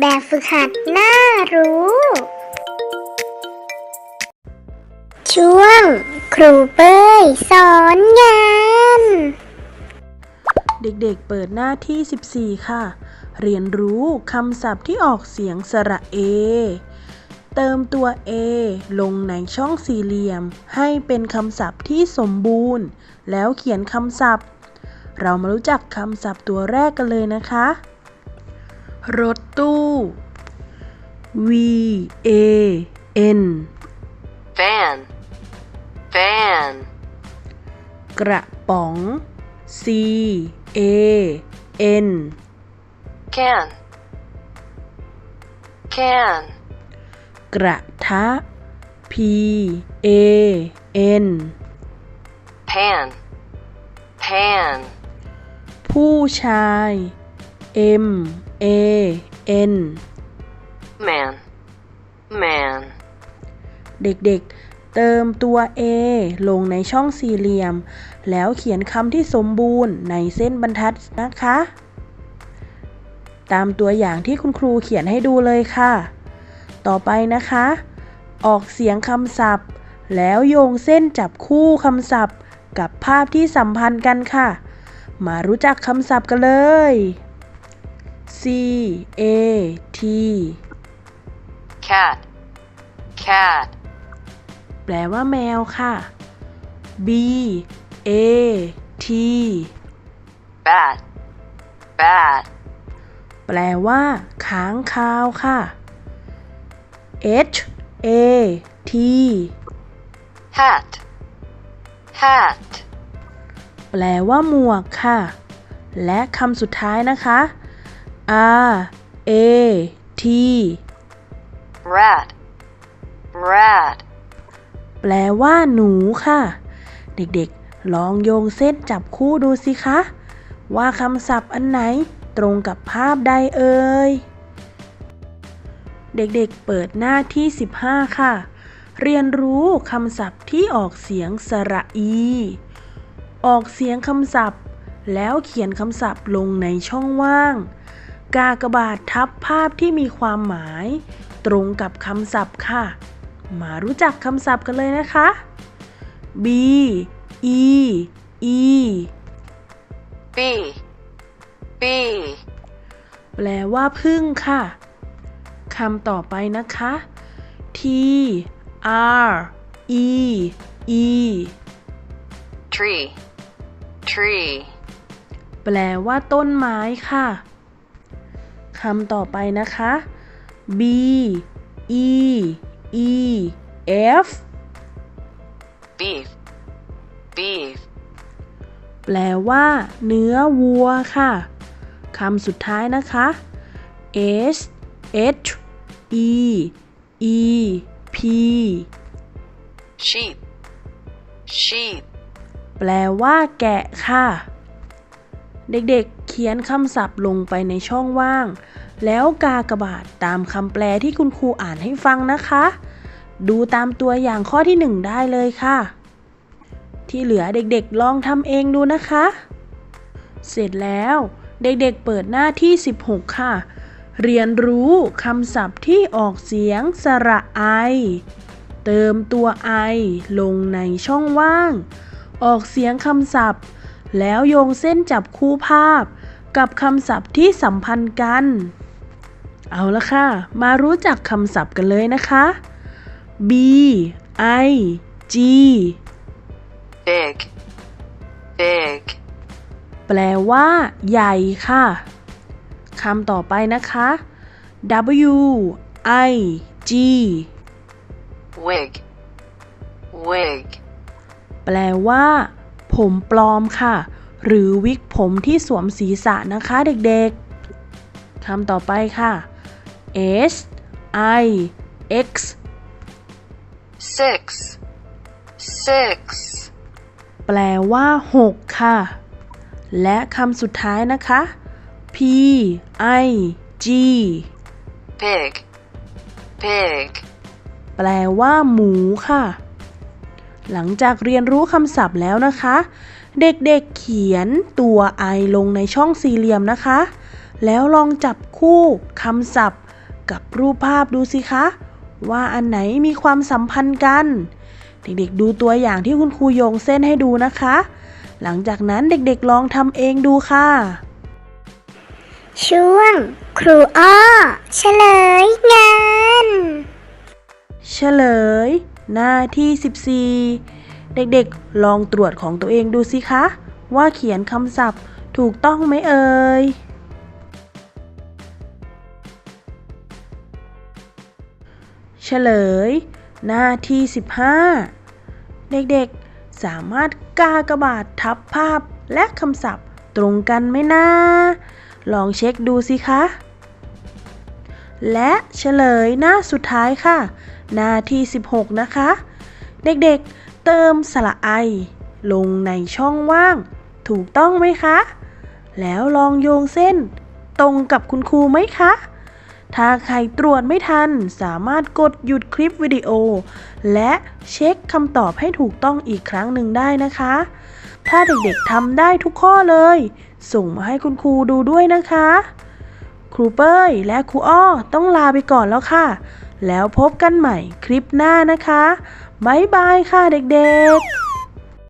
แบบฝึกหัดน่ารู้ ช่วง ครูเป้ยสอนงาน เด็กๆเปิดหน้าที่ 14 ค่ะ เรียนรู้คำศัพท์ที่ออกเสียงสระเอ เติมตัว A ลงในช่องสี่เหลี่ยม ให้เป็นคำศัพท์ที่สมบูรณ์ แล้วเขียนคำศัพท์ เรามารู้จักคำศัพท์ตัวแรกกันเลยนะคะ รถตู้ V A N van van กระป๋อง C A N can can กระทะ P A N pan pan ผู้ชาย M A N man man เด็กๆ เติมตัว A ลงในช่องสี่เหลี่ยม แล้วเขียนคำที่สมบูรณ์ในเส้นบรรทัดนะคะ ตามตัวอย่างที่คุณครูเขียนให้ดูเลยค่ะ ต่อไปนะคะ ออกเสียงคำศัพท์ แล้วโยงเส้นจับคู่คำศัพท์ กับภาพที่สัมพันธ์กันค่ะ มารู้จักคำศัพท์กันเลย C A T cat cat แปลว่าแมวค่ะ B A T bat bat แปลว่าค้างคาวค่ะ H A T hat hat แปลว่าหมวกค่ะ และคำสุดท้ายนะคะ R A T rat rat แปลว่าหนูค่ะ เด็กๆ ลองโยงเส้นจับคู่ดูสิคะ ว่าคำศัพท์อันไหนตรงกับภาพใดเอ่ย เด็กๆ เปิดหน้าที่ 15 ค่ะ เรียนรู้คำศัพท์ที่ออกเสียงสระอี ออกเสียงคำศัพท์ แล้วเขียนคำศัพท์ลงในช่องว่าง กากบาททับภาพที่มีความหมาย ตรงกับคำศัพท์ค่ะ มารู้จักคำศัพท์กันเลยนะคะ B E E b b แปลว่าพึ่งค่ะคำต่อไปนะคะ T R E E tree tree แปลว่าต้นไม้ค่ะคำต่อไปนะคะ B E E F beef beef แปลว่า เนื้อวัวค่ะคำสุดท้ายนะคะ S H E E P sheep sheep แปลว่า แกะค่ะ เด็กๆ เขียนคำศัพท์ลงไปในช่องว่าง แล้วกากบาทตามคำแปลที่คุณครูอ่านให้ฟังนะคะ ดูตามตัวอย่างข้อที่หนึ่งได้เลยค่ะ ที่เหลือเด็กๆลองทำเองดูนะคะ เสร็จแล้วเด็กๆเปิดหน้าที่ 16 ค่ะ เรียนรู้คำศัพท์ที่ออกเสียงสระไอ เติมตัวไอลงในช่องว่าง ออกเสียงคำศัพท์ แล้วโยงเส้นจับคู่ภาพ กับคำศัพท์ที่สัมพันธ์กัน เอาละค่ะ มารู้จักคำศัพท์กันเลยนะคะ B I G big big แปลว่า ใหญ่ค่ะคำต่อไปนะคะ W I G wig wig แปลว่า ผมปลอมค่ะ หรือวิกผมที่สวมศีรษะนะคะเด็กๆคำต่อไปค่ะ S I X six six แปลว่า 6 ค่ะ และคำสุดท้ายนะคะ P I G pig pig แปลว่า หมูค่ะ หลังจากเรียนรู้คำศัพท์แล้วนะคะ เด็กๆเขียนตัว I ลงในช่องสี่เหลี่ยมนะคะ แล้วลองจับคู่คำศัพท์กับรูปภาพดูสิคะ ว่าอันไหนมีความสัมพันธ์กัน เด็กๆ ดูตัวอย่างที่คุณครูโยงเส้นให้ดูนะคะ หลังจากนั้นเด็กๆลองทำเองดูค่ะ ช่วง ครูอ้อ เฉลยงาน เฉลย หน้าที่ 14 เด็กๆ ลองตรวจของตัวเองดูสิคะ ว่าเขียนคำศัพท์ถูกต้องไหมเอ่ยเฉลย หน้าที่ 15 เด็กๆ สามารถกากระบาททับภาพและคำศัพท์ตรงกันไหมนะ ลองเช็คดูสิคะ และเฉลยหน้าสุดท้ายค่ะ หน้าที่ 16 นะคะ เด็กๆเติมสระไอ ลงในช่องว่าง ถูกต้องไหมคะ แล้วลองโยงเส้น ตรงกับคุณครูไหมคะ ถ้าใครตรวจไม่ทัน สามารถกดหยุดคลิปวิดีโอ และเช็คคำตอบให้ถูกต้องอีกครั้งหนึ่งได้นะคะ ถ้าเด็กๆทำได้ทุกข้อเลย ส่งมาให้คุณครูดูด้วยนะคะ ครูเป้ยและครูอ้อต้องลาไปก่อนแล้วค่ะ แล้วพบกันใหม่คลิปหน้านะคะ บ๊ายบายค่ะเด็กๆ